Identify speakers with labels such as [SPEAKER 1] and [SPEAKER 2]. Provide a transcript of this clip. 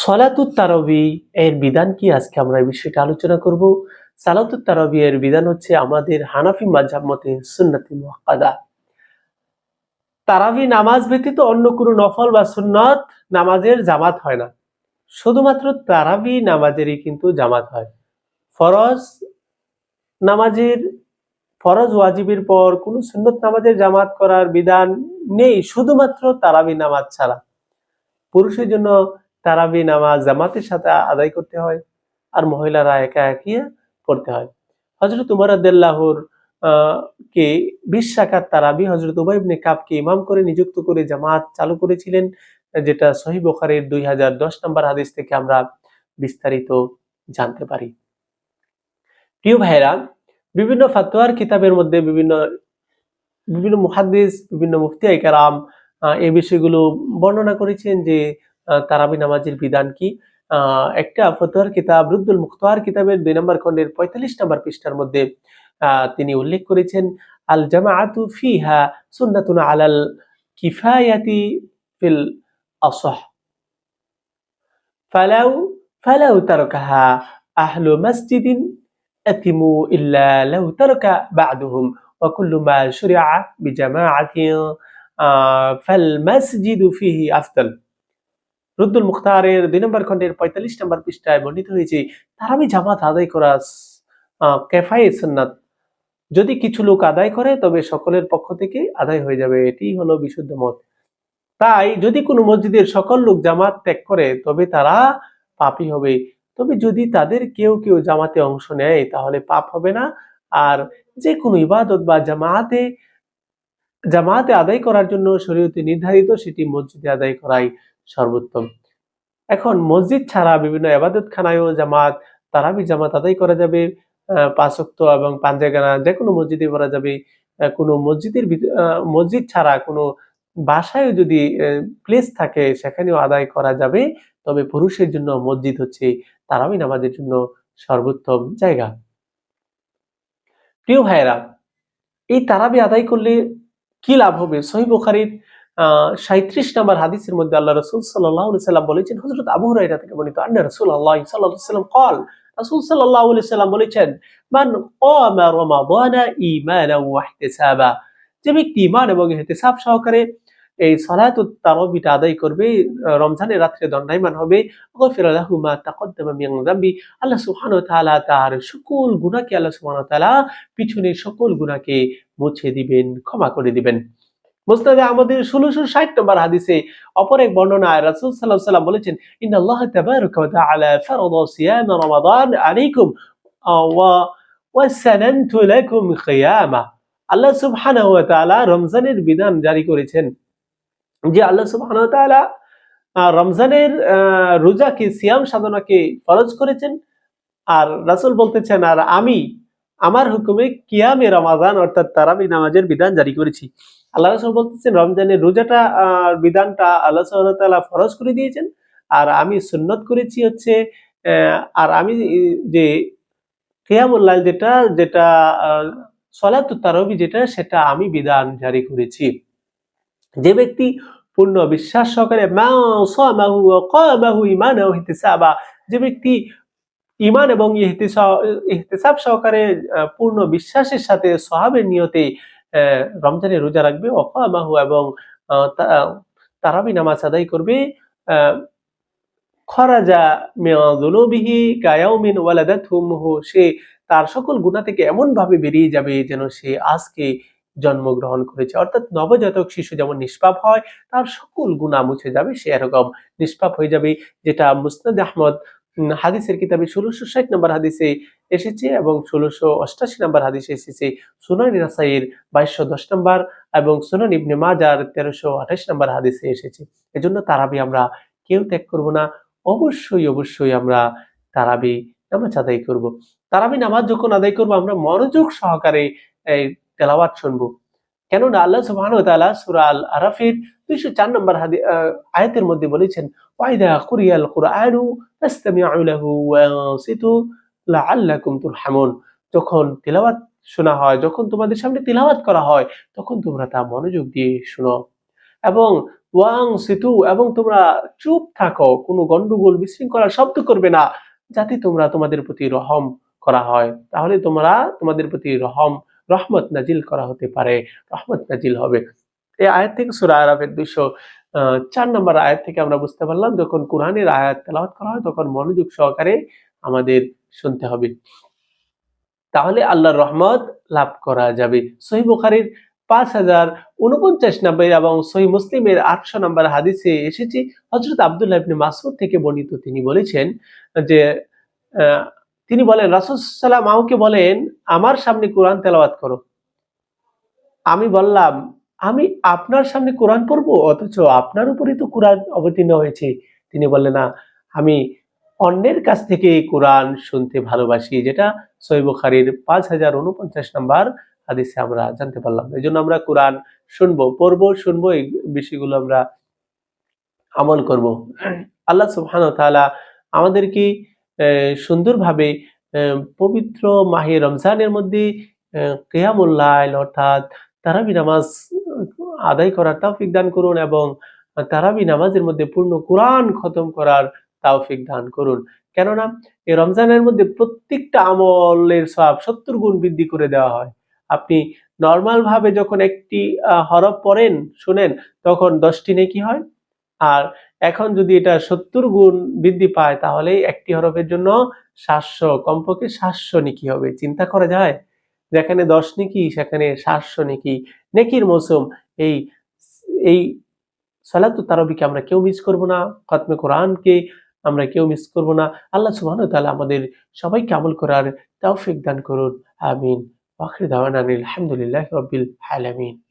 [SPEAKER 1] সলাতুত তারাবি এর বিধান কি? আজকে আমরা এই বিষয়টা আলোচনা করব। সালাতুত তারাবি এর বিধান হচ্ছে আমাদের হানাফি মাঝহাব মতে সুন্নতি মুআক্কাদা তারাবি নামাজ ব্যতীত অন্য কোনো নফল বা সুন্নত নামাজের জামাত হয় না। শুধুমাত্র তারাবি নামাজেরই কিন্তু জামাত হয়। ফরজ নামাজের, ফরজ ওয়াজিবের পর কোনো সুন্নত নামাজের জামাত করার বিধান নেই, শুধুমাত্র তারাবি নামাজ ছাড়া। পুরুষের জন্য তারাবি নামাজ জামাতের সাথে আদায় করতে হয় আর মহিলারা একা একই পড়তে হয়। হজরত উমর আদাল্লাহর কে বিশ শাখার তারাবি হজরত উবাই ইবনে কাবকে ইমাম করে নিযুক্ত করে জামাত চালু করেছিলেন, যেটা সহি বোখারের দুই হাজার দশ নম্বর হাদিস থেকে আমরা বিস্তারিত জানতে পারি। প্রিয় ভাইরা বিভিন্ন ফাতোয়ার কিতাবের মধ্যে বিভিন্ন বিভিন্ন মুহাদ্দিস, বিভিন্ন মুফতি কারাম এই বিষয়গুলো বর্ণনা করেছেন যে তারাবি নামাজের বিধান কি? একটা ফতোয়ার কিতাব রুদ্দুল মুখতার কিতাবের দুই নম্বর খণ্ডের পঁয়তাল্লিশ নম্বর পৃষ্ঠার মধ্যে তিনি উল্লেখ করেছেন আল জামাআতু ফিহা সুন্নাতুন আলাল কিফায়াতি ফিল আসহ। ফালাউ ফালাউ তারকাহা আহলু মাসজিদিন আতিমু ইল্লা লাউ তারকা বা'দুহুম ওয়া কুল্লু মা শুরিআ বিজামাআতিন আহ, ফালমাসজিদু ফিহি আফদাল। রুদ্দুল মুখতারের দুই নম্বর খণ্ডের পঁয়তাল্লিশ নম্বর পৃষ্ঠায় বর্ণিত হয়েছে তারাবি জামাত আদায় করা আহ, কেফায়ে সুন্নাত। যদি কিছু লোক আদায় করে তবে সকলের পক্ষ থেকে আদায় হয়ে যাবে। এটি হলো বিশুদ্ধ মত। তাই যদি কোনো মসজিদের সকল লোক জামাত ত্যাগ করে তবে তারা পাপী হবে। তবে যদি তাদের কেউ কেউ জামাতে অংশ নেয় তাহলে পাপ হবে না। আর যে কোনো ইবাদত বা জামাতে জামাতে আদায় করার জন্য শরীয়তে নির্ধারিত সেটি মসজিদে আদায় করাই। সর্বোত্তম। এখন মসজিদ ছাড়া বিভিন্ন আবাদত খানায়ও জামাত তারাবি জামাত আদায় করা যাবে আহ, পাঁচ এবং পাঞ্জাগানা যে কোনো মসজিদে করা যাবে। কোনো মসজিদের মসজিদ ছাড়া কোনো বাসায় যদি প্লেস থাকে সেখানেও আদায় করা যাবে। তবে পুরুষের জন্য মসজিদ হচ্ছে তারাবি নামাজের জন্য সর্বোত্তম জায়গা। প্রিয় ভাইয়েরা এই তারাবি আদায় করলে কি লাভ হবে? সহি বুখারীর সাঁত্রিশ নম্বর হাদিসের মধ্যে আল্লাহ রসুল সাল্লাহ বলেছেন হজরত আবু হুরাইরা থেকে বর্ণিত, আন্না রসুল আল্লাহ সাল্লাহ সাল্লাম কল রাসূল আলাইহি সাল্লাম বলেছেন, মান ক্বামা রমাদানা ঈমানান ওয়া ইহতিসাবা যে ব্যক্তি ঈমান এবং ইহতিসাব সহকারে এই সালাতুত তারাবিটা আদায় করবে, রমজানের রাত্রে দণ্ডায়মান হবে, গফিরা লাহু মা তাকদ্দামা মিন আল্লাহ সুবহানাহু ওয়া তার সকল গুনাহকে আল্লাহ সুবহানাহু ওয়া তাআলা সকল গুনাহকে মুছে দিবেন, ক্ষমা করে দিবেন। মুস্তাদে আমাদের ষোলোশো ষাট নম্বর হাদিসে অপর এক বর্ণনায় রাসূল সাল্লাল্লাহু আলাইহি ওয়াসাল্লাম বলেছেন ইন্না আল্লাহ আলাইকুম আল্লাহ সুবহানাহু ওয়া তাআলা রমজানের বিধান জারি করেছেন। যে আল্লাহ সুবহানাহু ওয়া তাআলা রমজানের রোজাকে, সিয়াম সাধনাকে ফরজ করেছেন, আর রাসূল বলতেছেন, আর আমি আমার হুকুমে কিয়ামে রমাদান অর্থাৎ তারাবি নামাজের বিধান জারি করেছি। আল্লাহ রাসূল বলতেছেন, রমজানের রোজাটা বিধানটা আল্লাহ তাআলা ফরজ করে দিয়েছেন। আর আমি সুন্নত করেছি হচ্ছে আর আমি যে কিয়ামুল লাইল যেটা যেটা সলাতুত তারবি যেটা, সেটা আমি বিধান জারি করেছি। যে ব্যক্তি পূর্ণ বিশ্বাস সহকারে যে ব্যক্তি ইমান এবং ইহতিসা- ইহতিসাব সহকারে পূর্ণ বিশ্বাসের সাথে সহাবের নিয়তে আহ, রমজানের রোজা রাখবে। ওয়া কামাহু এবং তারাবি নামাজ আদায় করবে। খরাজা যুনুবিহি কায়াউমিন ওয়ালাদাতহু সে তার সকল গুনাহ থেকে এমন ভাবে বেরিয়ে যাবে যেন সে আজকে জন্মগ্রহণ করেছে। অর্থাৎ নবজাতক শিশু যেমন নিষ্পাপ হয় তার সকল গুনাহ মুছে যাবে সে এরকম নিষ্পাপ হয়ে যাবে যেটা মুসনাদ আহমদ হাদিসের কিতাবে ষোলোশো ষাট নম্বর হাদিসে এসেছে এবং ষোলোশো অষ্টাশি নম্বর হাদিসে এসেছে, সুনানি নাসাইয়ের বাইশশো দশ নম্বর এবং সুনান ইবনে মাজার তেরোশো আঠাশ নম্বর হাদিসে এসেছে। এজন্য তারাবি আমরা কেউ ত্যাগ করব না, অবশ্যই অবশ্যই আমরা তারাবি নামাজ আদায় করব। তারাবি নামাজ যখন আদায় করব, আমরা মনোযোগ সহকারে এই তেলাওয়াত শুনব। কেননা আল্লাহ সুবহানাহু ওয়া তাআলা সূরা আল আরাফের 204 নম্বর আয়াতের মধ্যে বলেছেন ওয়াইদা কুরিয়াল কুরআনু ফাসতামিউ লাহু ওয়া আনসিতু লাআল্লাকুম তুরহামুন। যখন তেলাওয়াত শোনা হয় যখন তোমাদের সামনে তেলাওয়াত করা হয় তখন তোমরা তা মনোযোগ দিয়ে শোনো। এবং ওয়াং সিতু এবং তোমরা চুপ থাকো কোনো গন্ডগোল বিশৃঙ্খলা শব্দ করবে না যাতে তোমরা তোমাদের প্রতি রহম করা হয়। তাহলে তোমরা তোমাদের প্রতি রহম রহমত নাজিল করা হতে পারে রহমত নাজিল হবে। এই আয়াত থেকে সুরা আরাফের দুইশো আহ, চার নম্বর আয়াত থেকে আমরা বুঝতে পারলাম যখন কোরআনের আয়াত তেলাওয়াত করা হয় তখন মনোযোগ সহকারে আমাদের শুনতে হবে। তাহলে আল্লাহর রহমত লাভ করা যাবে। সহি বুখারির পাঁচ হাজার উনপঞ্চাশ নম্বর এবং সহি মুসলিমের আটশো নম্বর হাদিসে এসেছে। হজরত আবদুল্লাহ মাসুদ থেকে বর্ণিত তিনি বলেছেন যে তিনি বলেন রাসুসাল্লাম আমাকে বলেন, আমার সামনে কোরআন তেলাওয়াত করো। আমি বললাম, আমি আপনার সামনে কোরআন পড়ব? অথচ আপনার উপরেই তো কোরআন অবতীর্ণ হয়েছে। তিনি বললেন, না, আমি অন্যের কাছ থেকে কোরআন শুনতে ভালোবাসি, যেটা সহি বুখারীর পাঁচ হাজার উনপঞ্চাশ নাম্বার হাদিসে আমরা জানতে পারলাম। এই জন্য আমরা কোরআন শুনব, পড়ব, শুনব, এই বিষয়গুলো আমরা আমল করব। আল্লাহ সুবহান তাআলা আমাদেরকে সুন্দরভাবে পবিত্র মাহে রমজানের মধ্যে কেয়ামুল্লাইল অর্থাৎ তারাবি নামাজ আদায় করার তৌফিক দান করুন এবং তারাবি নামাজের মধ্যে পূর্ণ কোরআন খতম করার তৌফিক দান করুন। কেননা, এই রমজানের মধ্যে প্রত্যেকটা আমলের সব সত্তর গুণ বৃদ্ধি করে দেওয়া হয়। আপনি নর্মাল ভাবে যখন একটি হরফ পড়েন, শুনেন, তখন দশটি নেকি হয়। আর এখন যদি এটা সত্তর গুণ বৃদ্ধি পায়, তাহলে একটি হরফের জন্য সাতশো, কমপক্ষে সাতশো নেকি হবে। চিন্তা করা যায়? যেখানে দশ নেকি, সেখানে সাতশো নেকি। নেকির মৌসুম, এই এই সালাতু তারাবিকে আমরা কেউ মিস করব না। খতমে কোরআনকে আমরা কেউ মিস করব না। আল্লাহ সুবাহ তাহলে আমাদের সবাইকে আমল করার তাওফিক দান করুন। আমিন। ওয়াখির দাওয়ানা আলহামদুলিল্লাহ রবিল আলামিন।